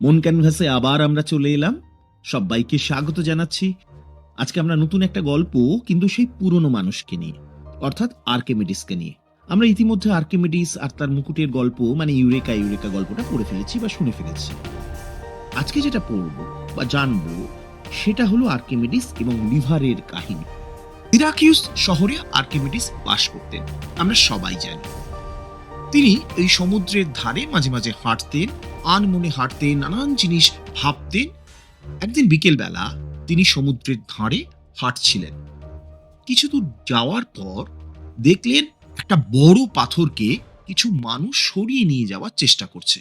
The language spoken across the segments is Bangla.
মন ক্যানভাসে আবার আমরা চলে এলাম। সবাইকে স্বাগত জানাচ্ছি। আজকে আমরা নতুন একটা গল্প, কিন্তু সেই পুরনো মানুষকে নিয়ে, অর্থাৎ আর্কেমিডিসকে নিয়ে। আমরা ইতিমধ্যে আর্কেমিডিস আর তার মুকুটের গল্প মানে ইউরেকা ইউরেকা গল্পটা পড়ে ফেলেছি বা শুনে ফেলেছি। আজকে যেটা পড়ব বা জানব, সেটা হলো আর্কিমিডিস এবং লিভারের কাহিনী। সিরাকিউস শহরে আর্কিমিডিস বাস করতেন, আমরা সবাই জানি। তিনি এই সমুদ্রের ধারে মাঝে মাঝে হাঁটতেন আনমনে হাঁটতেন, নানান জিনিস ভাবতেন। একদিন বিকেলবেলা তিনি সমুদ্রের ধারে হাঁটছিলেন। কিছু দূর যাওয়ার পর দেখলেন একটা বড় পাথরকে কিছু মানুষ সরিয়ে নিয়ে যাওয়ার চেষ্টা করছে।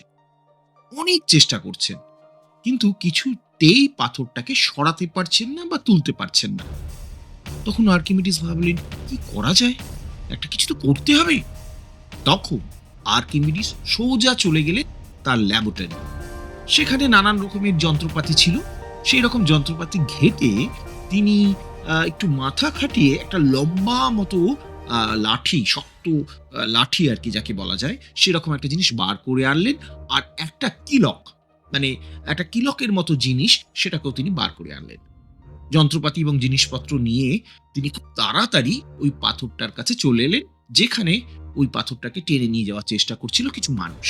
অনেক চেষ্টা করছেন, কিন্তু কিছুতেই পাথরটাকে সরাতে পারছেন না বা তুলতে পারছেন না। তখন আর্কিমিডিস ভাবলেন, কি করা যায়? একটা কিছু তো করতে হবে। তখন আর্কিমিডিস সোজা চলে গেলেন তার ল্যাবরেটরি। সেখানে নানান রকমের যন্ত্রপাতি ছিল। সেই রকম যন্ত্রপাতি ঘেটে তিনি একটু মাথা খাটিয়ে একটা লম্বা মতো লাঠি, শক্ত লাঠি আর কি যাকে বলা যায়, সেরকম একটা জিনিস বার করে আনলেন আর একটা কিলক মানে একটা কিলকের মতো জিনিস সেটাকেও তিনি বার করে আনলেন। যন্ত্রপাতি এবং জিনিসপত্র নিয়ে তিনি খুব তাড়াতাড়ি ওই পাথরটার কাছে চলে এলেন, যেখানে ওই পাথরটাকে টেনে নিয়ে যাওয়ার চেষ্টা করছিল কিছু মানুষ।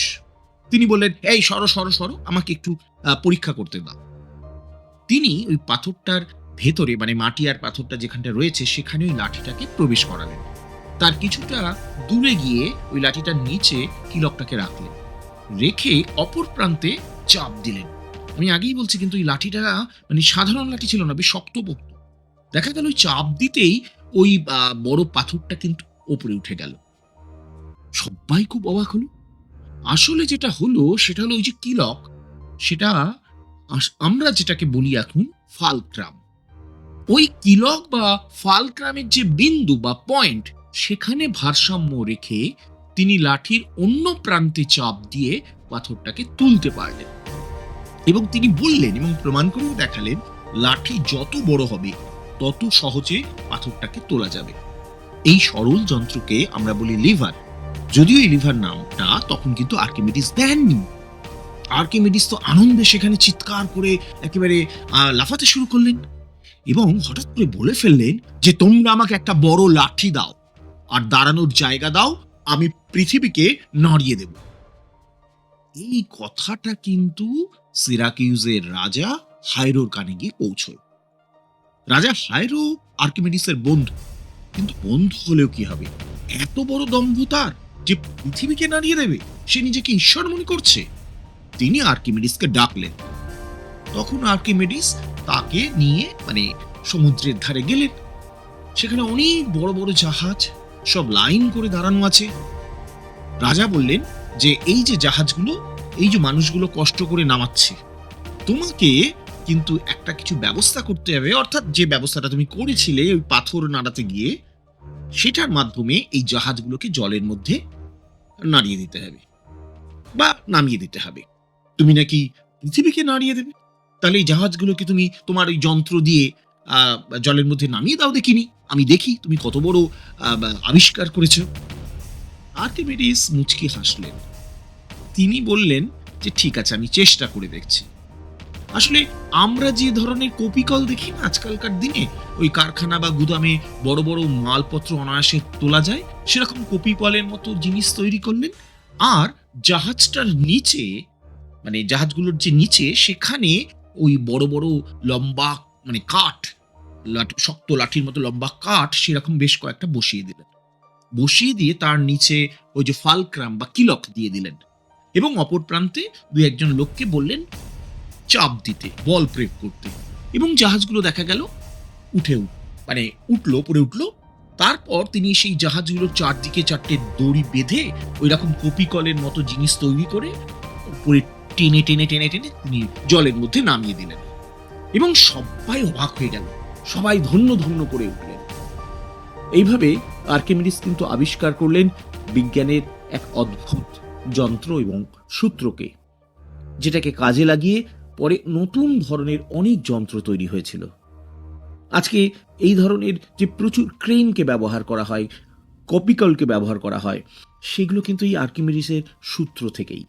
তিনি বললেন, এই সরো সরো সরো, আমাকে একটু পরীক্ষা করতে দাও। তিনি ওই পাথরটার ভেতরে মানে মাটি আর পাথরটা যেখানটা রয়েছে, সেখানে ওই লাঠিটাকে প্রবেশ করালেন। তার কিছুটা দূরে গিয়ে ওই লাঠিটার নিচে কিলকটাকে রাখলেন। রেখে অপর প্রান্তে চাপ দিলেন। আমি আগেই বলছি, কিন্তু ওই লাঠিটা মানে সাধারণ লাঠি ছিল না, বেশ শক্তপোক্ত। দেখা গেল ওই চাপ দিতেই ওই বড় পাথরটা কিন্তু ওপরে উঠে গেল। সবাই খুব অবাক হলো। আসলে যেটা হলো, সেটা হলো ওই যে কিলক সেটা আমরা যেটাকে বলি এখন ফালক্রাম। ওই কিলক বা ফালক্রামের যে বিন্দু বা পয়েন্ট সেখানে ভারসাম্য রেখে তিনি লাঠির অন্য প্রান্তে চাপ দিয়ে পাথরটাকে তুলতে পারলেন। এবং তিনি বললেন এবং প্রমাণ করেও দেখালেন, লাঠি যত বড় হবে, তত সহজে পাথরটাকে তোলা যাবে। এই সরল যন্ত্রকে আমরা বলি লিভার। যদিও এই লিভার নামটা তখন কিন্তু আর্কিমিডিস দেননি। আর্কিমিডিস তো আনন্দে সেখানে চিৎকার করে একেবারে লাফাতে শুরু করলেন এবং হঠাৎ করে বলে ফেললেন যে, তোমরা আমাকে একটা বড় লাঠি দাও, আর দাঁড়ানোর জায়গা দাও, আমি পৃথিবীকে নাড়িয়ে দেব। এই কথাটা কিন্তু সিরাকিউজের রাজা হাইরোর কানে গিয়ে পৌঁছয় রাজা হাইরো আর্কিমিডিসের বন্ধু। কিন্তু বন্ধু হলেও কি হবে? এত বড় দম্ভ তার। যে পৃথিবীকে নাড়িয়ে দেবে, সে নিজেকে ঈশ্বর মনে করছে। তিনি আর্কিমিডিসকে ডাকলেন। তখন আর্কিমিডিস তাকে নিয়ে মানে সমুদ্রের ধারে গেলেন। সেখানে অনেক বড় বড় জাহাজ সব লাইন করে দাঁড়ানো আছে। রাজা বললেন যে, এই যে জাহাজগুলো, এই যে মানুষগুলো কষ্ট করে নামাচ্ছে, তোমাকে কিন্তু একটা কিছু ব্যবস্থা করতে হবে। অর্থাৎ যে ব্যবস্থাটা তুমি করেছিলে, ওই পাথর নাড়াতে গিয়ে সেটার মাধ্যমে এই জাহাজগুলোকে জলের মধ্যে নাড়িয়ে দিতে হবে বা নামিয়ে দিতে হবে। তুমি নাকি পৃথিবীকে নাড়িয়ে দেবে? তাহলে এই জাহাজগুলোকে তুমি তোমার ওই যন্ত্র দিয়ে জলের মধ্যে নামিয়ে দাও দেখিনি। আমি দেখি তুমি কত বড় আবিষ্কার করেছ। আর্কিমিডিস মুচকি হাসলেন। তিনি বললেন যে, ঠিক আছে, আমি চেষ্টা করে দেখছি। আসলে আমরা যে ধরনের কপিকল দেখি না আজকালকার দিনে, ওই কারখানা বা গুদামে বড় বড় মালপত্র অনায়াসে তোলা যায়, সেরকম কপিকলের মতো জিনিস তৈরি করলেন। আর জাহাজটার নিচে মানে জাহাজগুলোর যে নিচে, সেখানে ওই বড় বড় লম্বা মানে কাঠ শক্ত লাঠির মতো লম্বা কাঠ সেরকম বেশ কয়েকটা বসিয়ে দিলেন। বসিয়ে দিয়ে তার নিচে ওই যে ফালক্রাম বা কিলক দিয়ে দিলেন। এবং অপর প্রান্তে দুই একজন লোককে বললেন চাপ দিতে, বল প্রয়োগ করতে। এবং জাহাজগুলো দেখা গেল, উঠে মানে উঠল পরে উঠল। তারপর তিনি সেই জাহাজগুলোর চারদিকে চারটে দড়ি বেঁধে ওই রকম কপিকলের মতো জিনিস তৈরি করে উপরে টেনে টেনে টেনে টেনে তিনি জলের মধ্যে নামিয়ে দিলেন। এবং সবাই অবাক হয়ে গেল। সবাই ধন্য ধন্য করে উঠলেন। এইভাবে আর্কিমিডিস কিন্তু আবিষ্কার করলেন বিজ্ঞানের এক অদ্ভুত যন্ত্র এবং সূত্রকে, যেটাকে কাজে লাগিয়ে পরে নতুন ধরনের অনেক যন্ত্র তৈরি হয়েছিল। আজকে এই ধরনের যে প্রচুর ক্রেনকে ব্যবহার করা হয়, কপিকলকে ব্যবহার করা হয়, সেগুলো কিন্তু এই আর্কিমিডিসের সূত্র থেকেই।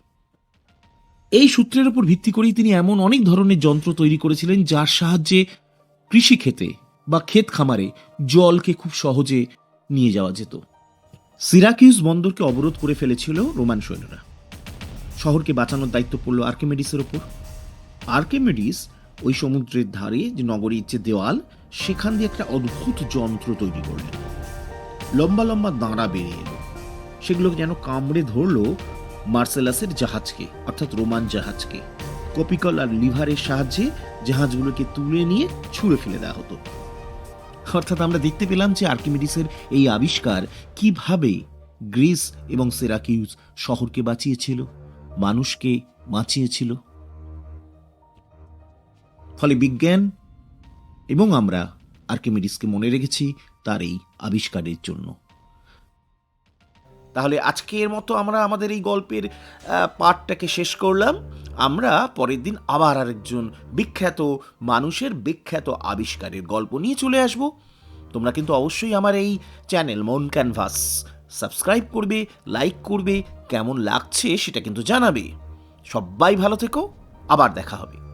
এই সূত্রের উপর ভিত্তি করেই তিনি এমন অনেক ধরনের যন্ত্র তৈরি করেছিলেন যার সাহায্যে কৃষিক্ষেতে বা ক্ষেত খামারে জলকে খুব সহজে নিয়ে যাওয়া যেত। সিরাকিউস বন্দরকে অবরোধ করে ফেলেছিল রোমান সৈন্যরা। শহরকে বাঁচানোর দায়িত্ব পড়ল আর্কিমেডিসের ওপর আর্কিমেডিস, ওই সমুদ্রের ধারে যে নগরীর যে দেওয়াল, সেখান দিয়ে একটা অদ্ভুত যন্ত্র তৈরি করলেন। লম্বা লম্বা দাঁড়া বেরিয়ে এলো। সেগুলো যেন কামড়ে ধরলো মার্সেলাসের জাহাজকে, অর্থাৎ রোমান জাহাজকে। কপিকল আর লিভারের সাহায্যে জাহাজগুলোকে তুলে নিয়ে ছুঁড়ে ফেলে দেওয়া হতো। অর্থাৎ আমরা দেখতে পেলাম যে আর্কিমিডিসের এই আবিষ্কার কীভাবে গ্রিস এবং সেরাকিউজ শহরকে বাঁচিয়েছিল, মানুষকে বাঁচিয়েছিল। ফলে বিজ্ঞান এবং আমরা আর্কিমিডিসকে মনে রেখেছি তার এই আবিষ্কারের জন্য। তাহলে আজকের মতো আমরা আমাদের এই গল্পের পাঠটাকে শেষ করলাম। আমরা পরের দিন আবার আরেকজন বিখ্যাত মানুষের বিখ্যাত আবিষ্কারের গল্প নিয়ে চলে আসব। তোমরা কিন্তু অবশ্যই আমার এই চ্যানেল মন ক্যানভাস সাবস্ক্রাইব করবে, লাইক করবে, কেমন লাগছে সেটা কিন্তু জানাবে। সবাই ভালো থেকো, আবার দেখা হবে।